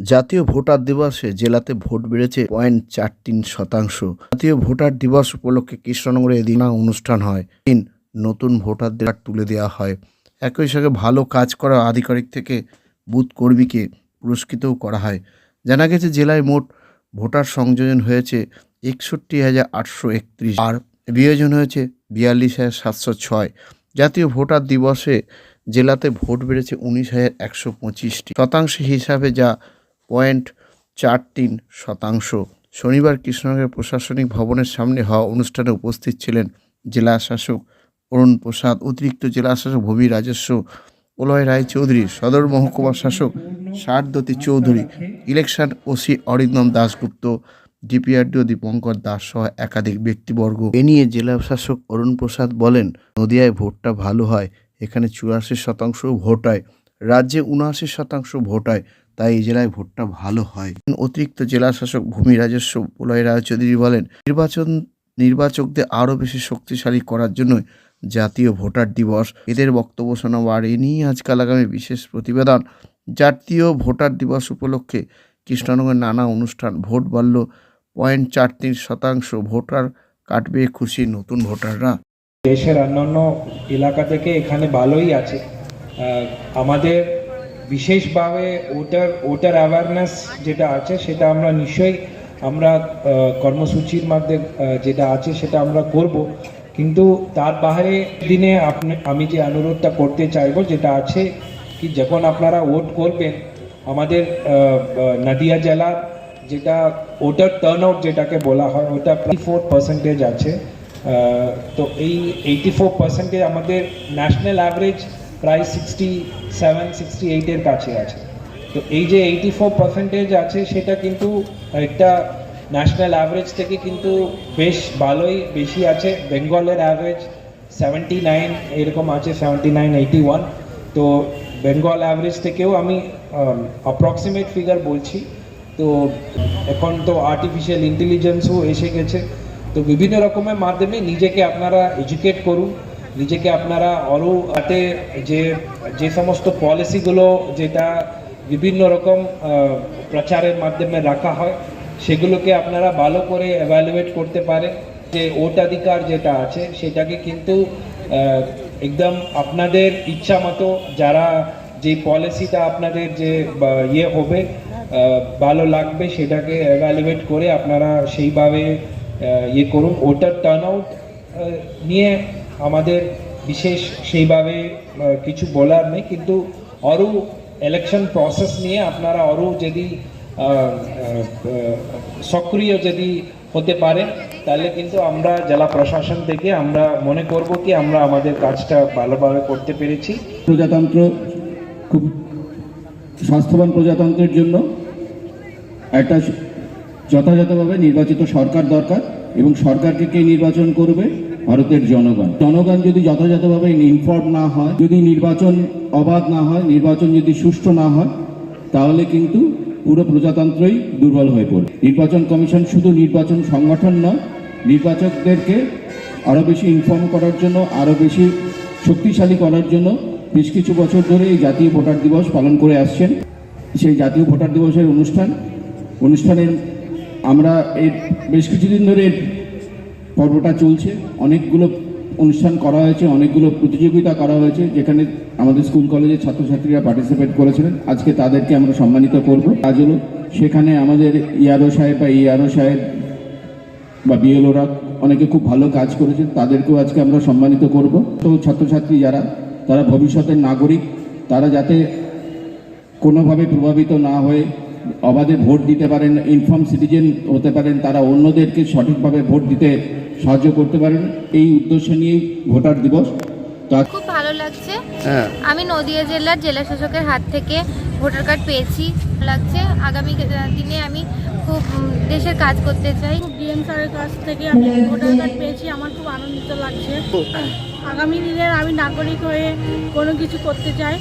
জাতীয় ভোটার দিবসে জেলাতে ভোট বেড়েছে পয়েন্ট চার তিন শতাংশ। জাতীয় ভোটার দিবস উপলক্ষে কৃষ্ণনগরে এদিন অনুষ্ঠান হয়। দিন নতুন ভোটারদের তুলে দেওয়া হয়। একই সঙ্গে ভালো কাজ করা আধিকারিক থেকে বুথ কর্মীকে পুরস্কৃতও করা হয়। জানা গেছে, জেলায় মোট ভোটার সংযোজন হয়েছে একষট্টি হাজার আটশো একত্রিশ আর বিয়োজন হয়েছে বিয়াল্লিশ হাজার সাতশো ছয়। জাতীয় ভোটার দিবসে জেলাতে ভোট বেড়েছে উনিশ হাজার একশো পঁচিশটি। শতাংশ হিসাবে যা পয়েন্ট চার তিন শতাংশ। শনিবার কৃষ্ণনগরের প্রশাসনিক ভবনের সামনে হওয়া অনুষ্ঠানে উপস্থিত ছিলেন জেলা শাসক অরুণ প্রসাদ, অতিরিক্ত জেলা শাসক ভূমি রাজস্ব প্রলয় রায় চৌধুরী সদর মহকুমা শাসক Saradati Chowdhury, election OC Arindam Dasgupta, DPRDO Dipankar Das সহ একাধিক ব্যক্তিবর্গ। এ নিয়ে জেলা শাসক অরুণ প্রসাদ বলেন, নদিয়ায় ভোটটা ভালো হয়, এখানে চুরাশি শতাংশ ভোট হয়। রাজ্যে উনআশি শতাংশ ভোট হয় তাই এই জেলায় ভোটটা ভালো হয়। অতিরিক্ত জেলা শাসক ভূমি রাজস্ব প্রলয় রায় চৌধুরী বলেন, নির্বাচন, নির্বাচকদের আরও বেশি শক্তিশালী করার জন্য জাতীয় ভোটার দিবস। এদের বক্তব্য শোনাবার এ নিয়ে আজকাল আগামী বিশেষ প্রতিবেদন। জাতীয় ভোটার দিবস উপলক্ষে কৃষ্ণনগরের নানা অনুষ্ঠান, ভোট বাড়ল পয়েন্ট চার তিন শতাংশ ভোটার, কাটবে খুশি নতুন ভোটাররা। দেশের অন্যান্য এলাকা থেকে এখানে ভালোই আছে। আমাদের বিশেষভাবে ওটার ওটার অ্যাওয়ারনেস যেটা আছে সেটা আমরা নিশ্চয়ই আমরা কর্মসূচির মধ্যে যেটা আছে সেটা আমরা করব। কিন্তু তার বাইরে দিনে আপনি, আমি যে অনুরোধটা করতে চাইব যেটা আছে কি যখন আপনারা ভোট করবেন, আমাদের নদিয়া জেলার যেটা ওটার টার্ন আউট যেটাকে বলা হয়, ওটা ফোর পার্সেন্টেজ আছে। তো এই এইটি ফোর পার্সেন্টেজ আমাদের ন্যাশনাল অ্যাভারেজ প্রায় সিক্সটি সেভেন সিক্সটি এইটের কাছে আছে। তো এই যে এইটি ফোর পার্সেন্টেজ আছে, সেটা কিন্তু একটা ন্যাশনাল অ্যাভারেজ থেকে কিন্তু বেশ ভালোই বেশি আছে। বেঙ্গলের অ্যাভারেজ সেভেন্টি নাইন এরকম আছে সেভেন্টি নাইন এইটি ওয়ান তো বেঙ্গল অ্যাভারেজ থেকেও আমি অ্যাপ্রক্সিমেট ফিগার বলছি। তো এখন তো আর্টিফিশিয়াল ইন্টেলিজেন্সও এসে গেছে। তো বিভিন্ন রকমের মাধ্যমে নিজেকে আপনারা এডুকেট করুন। নিজেকে আপনারা আরও হাতে যে যে সমস্ত পলিসিগুলো যেটা বিভিন্ন রকম প্রচারের মাধ্যমে রাখা হয়, সেগুলোকে আপনারা ভালো করে এভ্যালুয়েট করতে পারে যে ভোটাধিকার যেটা আছে, সেটাকে কিন্তু একদম আপনাদের ইচ্ছা মতো যারা যে পলিসিটা আপনাদের যে ইয়ে হবে ভালো লাগবে, সেটাকে এভ্যালুয়েট করে আপনারা সেইভাবে ইয়ে করুন। ওটার টার্ন আউট নিয়ে আমাদের বিশেষ সেইভাবে কিছু বলার নেই, কিন্তু আরও ইলেকশন প্রসেস নিয়ে আপনারা আরও যদি সক্রিয় যদি হতে পারেন, তাহলে কিন্তু আমরা জেলা প্রশাসন থেকে আমরা মনে করব কি আমরা আমাদের কাজটা ভালোভাবে করতে পেরেছি। প্রজাতন্ত্র খুব স্বাস্থ্যবান প্রজাতন্ত্রের জন্য একটা যথাযথভাবে নির্বাচিত সরকার দরকার এবং সরকারকে কে নির্বাচন করবে ভারতের জনগণ। জনগণ যদি যথাযথভাবে ইনফর্ম না হয়, যদি নির্বাচন অবাধ না হয়, নির্বাচন যদি সুষ্ঠু না হয়, তাহলে কিন্তু পুরো প্রজাতন্ত্রই দুর্বল হয়ে পড়বে। নির্বাচন কমিশন শুধু নির্বাচন সংগঠন নয়, নির্বাচকদেরকে আরও বেশি ইনফর্ম করার জন্য আরও বেশি শক্তিশালী করার জন্য বেশ কিছু বছর ধরে এই জাতীয় ভোটার দিবস পালন করে আসছেন। সেই জাতীয় ভোটার দিবসের অনুষ্ঠান, অনুষ্ঠানের আমরা এর বেশ কিছুদিন ধরে পর্বটা চলছে। অনেকগুলো অনুষ্ঠান করা হয়েছে, অনেকগুলো প্রতিযোগিতা করা হয়েছে, যেখানে আমাদের স্কুল কলেজের ছাত্রছাত্রীরা পার্টিসিপেট করেছিলেন। আজকে তাদেরকে আমরা সম্মানিত করব। কাজ হলো, সেখানে আমাদের ইয়ারো সাহেব বা ইয়ারো সাহেব বা বিএলওরা অনেকে খুব ভালো কাজ করেছেন, তাদেরকেও আজকে আমরা সম্মানিত করব। তো ছাত্রছাত্রী যারা, তারা ভবিষ্যতের নাগরিক, তারা যাতে কোনোভাবে প্রভাবিত না হয়ে অবাধে ভোট দিতে পারেন ইনফর্ম সিটিজেন হতে পারেন, তারা অন্যদেরকে সঠিকভাবে ভোট দিতে সাহায্য করতে পারেন এই উদ্দেশ্য নিয়ে ভোটার দিবস। তো খুব ভালো লাগছে। হ্যাঁ। আমি নদিয়া জেলার জেলা শাসকের হাত থেকে ভোটার কার্ড পেয়েছি। লাগছে। আগামী দিনে আমি খুব দেশের কাজ করতে চাই। ডিএম স্যারের কাছ থেকে আমি ভোটার কার্ড পেয়েছি। আমার খুব আনন্দিত লাগছে। আগামী দিনের আমি নাগরিক হয়ে কোনো কিছু করতে চাই।